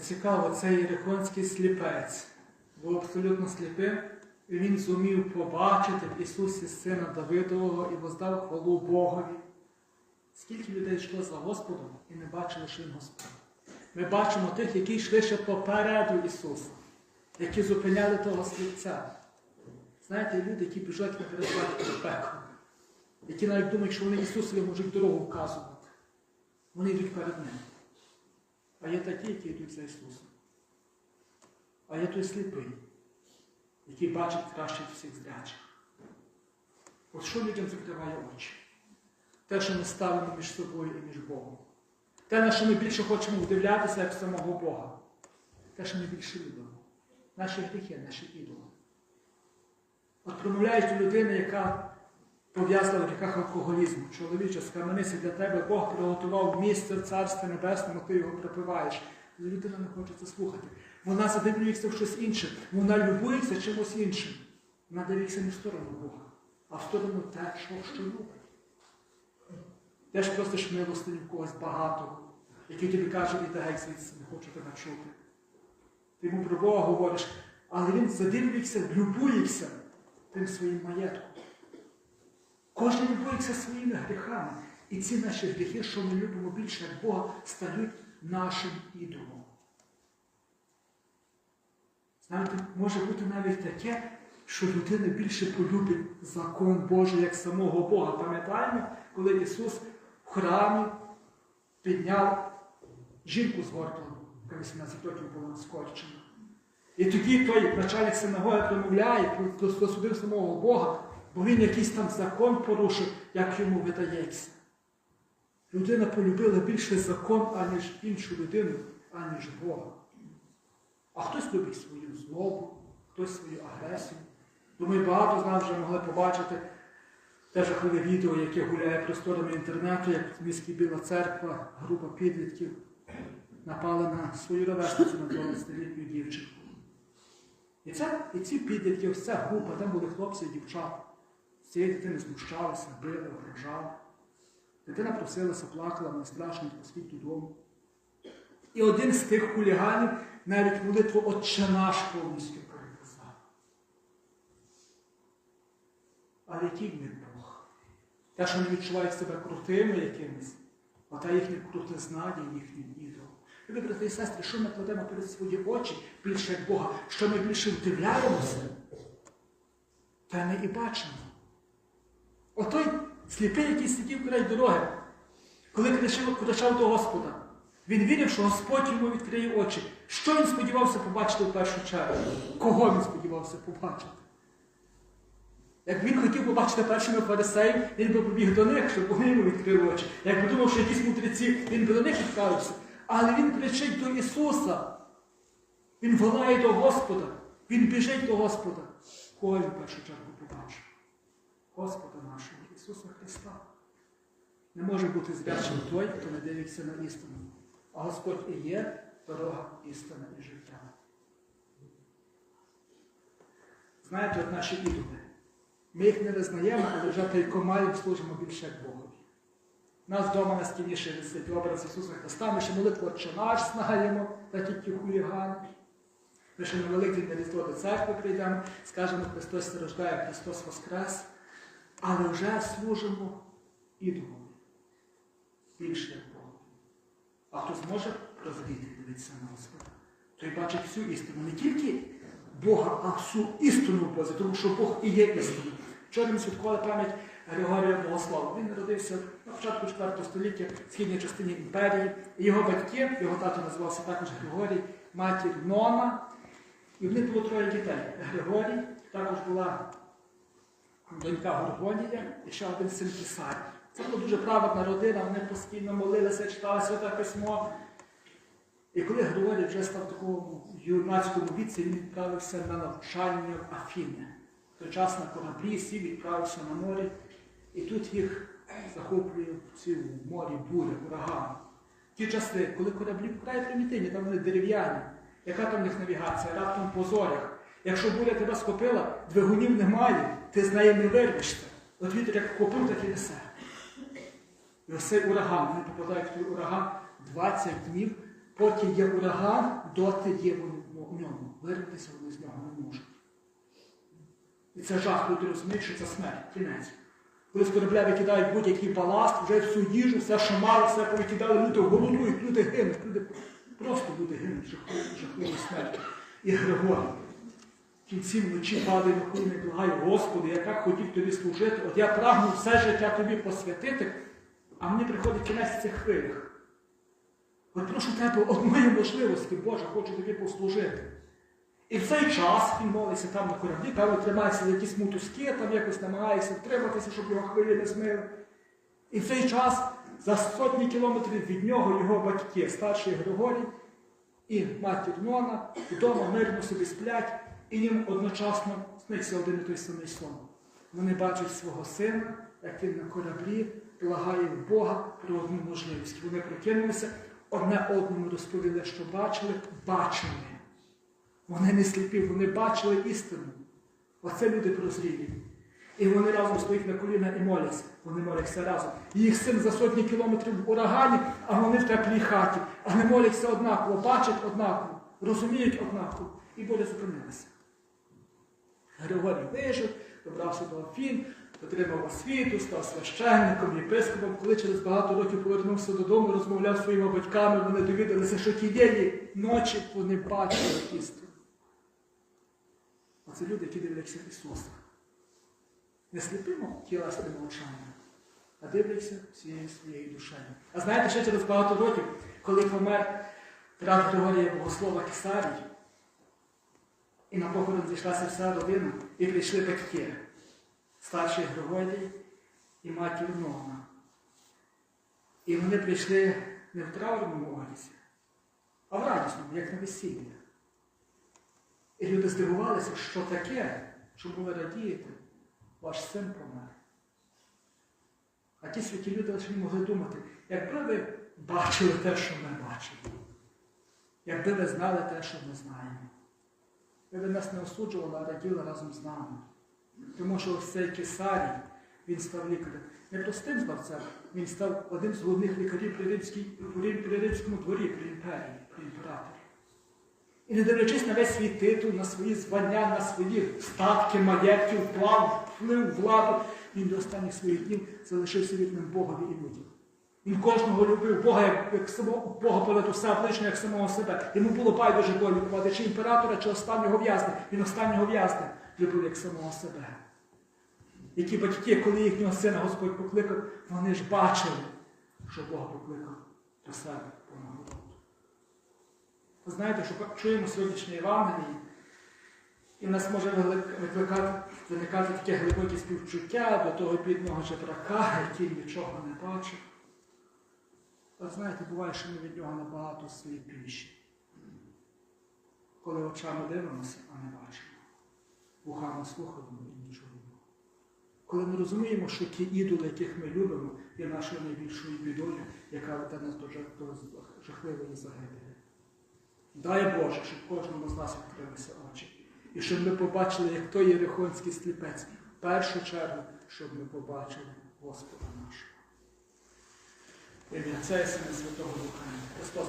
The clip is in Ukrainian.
Цікаво, цей єрихонський сліпець був абсолютно сліпим, і він зумів побачити в Ісусі Сина Давидового і воздав хвалу Богові. Скільки людей йшло за Господом і не бачили, що він Господь. Ми бачимо тих, які йшли ще попереду Ісуса, які зупиняли того сліпця. Знаєте, люди, які біжать на передбачення в пекло, які навіть думають, що вони Ісусові можуть дорогу вказувати. Вони йдуть перед Ним. А є такі, які йдуть за Ісусом. А є той сліпий, який бачить краще всіх зрячих. От що людям закриває очі? Те, що ми ставимо між собою і між Богом. Те, на що ми більше хочемо вдивлятися, як самого Бога. Те, що ми більше любимо. Наші гріхи, наші ідоли. От промовляють до людини, яка пов'язана в гріхах алкоголізму. Чоловіче, скаменися для тебе, Бог приготував місце в Царстві Небесному, ти його пропиваєш. Людина не хоче це слухати. Вона задивлюється в щось інше. Вона любується чимось іншим. Вона дивиться не в сторону Бога, а в сторону те, що, що любить. Теж просиш милостиню когось багато, який тобі каже, іди геть звідси, не хочу тебе чути. Ти йому про Бога говориш, але він задивлюється, любується тим своїм маєтком. Кожен любується своїми гріхами. І ці наші гріхи, що ми любимо більше як Бога, стають нашим ідолом. Знаєте, може бути навіть таке, що людина більше полюбить закон Божий як самого Бога. Пам'ятаємо, коли Ісус в храмі підняв жінку з горблом, яка 18 років була скорчена. І тоді той начальник синагоги промовляє, засудив самого Бога, бо він якийсь там закон порушив, як йому видається. Людина полюбила більше закон, аніж іншу людину, аніж Бога. А хтось любить свою злобу, хтось свою агресію. Думаю, багато з нас вже могли побачити те жахливе відео, яке гуляє просторами інтернету, як в місті Біла Церква, група підлітків напали на свою ровесницю на 12-літню дівчинку. І, це, і ці підлітки, ось ця група, там були хлопці і дівчата. Цієї дитини знущалися, били, ображали. Дитина просилася, плакала, не страшно, поспіть додому. І один з тих хуліганів навіть молитву Отче наш повністю переказав. Але який в Бог? Те, що вони відчувають себе крутими якимись, а та їхня крутизна є їхнім ідолом. Любі брати і сестри, що ми кладемо перед свої очі більше як Бога, що ми більше вдивляємося, те ми і бачимо. Отой сліпий, який сидів край дороги, коли кричав, кричав до Господа, він вірив, що Господь йому відкриє очі. Що він сподівався побачити в першу чергу? Кого він сподівався побачити? Як він хотів побачити першими фарисеїв, він би побіг до них, щоб вони йому відкрили очі. Як би думав, що якісь мудреці, він би до них відправився. Але він кричить до Ісуса. Він волає до Господа. Він біжить до Господа. Кого він в першу чергу побачив? Господа нашого, Ісуса Христа. Не може бути зрячим той, хто не дивиться на істину. А Господь і є дорога, істина і життя. Знаєте, от наші ідоли. Ми їх не визнаємо, але вже тайкомаєм служимо більше як Богові. Нас вдома на стіні ще висить образ Ісуса Христа, ми ще молитву «Отче знаємо, так як ті. Ми ще на Великий на до церкви прийдемо, скажемо, Христос рождає, Христос Воскрес, але вже служимо ідолом. Більше як Богу. А хто зможе прозріти, дивитися на Господа, той бачить всю істину. Не тільки Бога, а всю істину Бозі, тому що Бог і є істиною. Вчора ми святкували пам'ять Григорія Богослава. Він народився на початку 4 століття в східній частині імперії. І його батьки, його тато називався також Григорій, матір Нона. І в них було троє дітей. Григорій, також була донька Горгонія і ще один син Кісарій. Це була дуже праведна родина, вони постійно молилися, читали святе письмо. І коли Григорій вже став в такому юнацькому віці, він відправився на навчання в Афіни. В той час на кораблі сів, відправився на море, і тут їх захоплює в цілому морі буря, ураган. Ті часи, коли кораблі вкрай примітивні, там вони дерев'яні, яка там в них навігація, раптом по зорях. Якщо буря тебе схопила, двигунів немає, ти з неї не вирвешся. От вітер як вхопив, так і несе. І ось ураган, вони попадають в той ураган 20 днів поки є ураган, доти є в ньому. Вирватися вони з нього не можуть. І це жах, люди розуміють, що це смерть, кінець. Коли з корабля викидають будь-який баласт, вже всю їжу, все, мали, все повикидали, люди голодують, люди гинуть, люди просто люди гинуть жахливою смертю. І Григорій кінці вночі падає на коліна і благає, Господи, я так хотів тобі служити, от я прагну все життя тобі посвятити, а мені приходить кінець цих хвилях. От прошу тебе одної можливості, Боже, хочу тобі послужити. І в цей час він молиться там на кораблі, певно, тримається якісь мотузки, там якось намагається втриматися, щоб його хвилі не змили. І в цей час за сотні кілометрів від нього його батьки, старший Григорій і матір Нона, вдома мирно собі сплять, і їм одночасно сниться один і той самий сон. Вони бачать свого сина, як він на кораблі благає в Бога про одну можливість. Вони прокинулися, одне одному розповіли, що бачили, бачили. Вони не сліпі, вони бачили істину. Оце люди прозрілі. І вони разом стоять на коліна і моляться. Вони моляться разом. Їх син за сотні кілометрів в урагані, а вони в теплій хаті. Але моляться однаково, бачать однаково, розуміють однаково. І Боля зупинилася. Григорій вижив, добрався до Афін, отримав освіту, став священником, єпископом. Коли через багато років повернувся додому, розмовляв зі своїми батьками, вони довідалися, що тієї ночі вони бачили істину. Оце люди, які дивляться Ісуса. Не сліпимо тілесними очами, а дивляться всією своєю душею. А знаєте, ще через багато років, коли помер брат Григорія Богослова Кисарій, і на похорон зійшлася вся родина, і прийшли батьки, старший Григорій і матір Нона. І вони прийшли не в траурному одязі, а в радісному, як на весілля. І люди здивувалися, що таке, чому ви радієте, ваш син помер. А ті святі люди лише не могли думати, якби ви бачили те, що ми бачимо, якби ви знали те, що ми знаємо. Ви нас не осуджували, а раділи разом з нами. Тому що ось цей Кесарій, він став лікарем. Не простим знавцем, він став одним з головних лікарів при, римській, при римському дворі, при імперії, при імператорі. І не дивлячись на весь свій титул, на свої звання, на свої статки, маєтки, вплав, вплив, владу, він до останніх своїх днів залишився вірним Богові і людям. Він кожного любив Бога, як, самого Бога понад усе обличчя, як самого себе. Йому було байдуже долі лікувати, чи імператора, чи останнього в'язня. Він останнього в'язня любив як самого себе. Які батьки, коли їхнього сина Господь покликав, вони ж бачили, що Бог покликав до себе по нагороду. Ви знаєте, що чуємо сьогоднішнє Євангелії, і в нас може викликати, виникати таке глибоке співчуття до того бідного жебрака, який нічого не бачив. Але знаєте, буває, що ми від нього набагато сліпіші. Коли очами дивимося, а не бачимо. Вухами слухаємо і нічого. Коли ми розуміємо, що ті ідоли, яких ми любимо, є нашою найбільшою бідою, яка веде нас до жахливої загибелі. Дай Боже, щоб кожному з нас відкрилися очі. І щоб ми побачили, як той єрихонський сліпець, в першу чергу, щоб ми побачили Господа нашого. Ім'я Отця і Святого Духа. Христос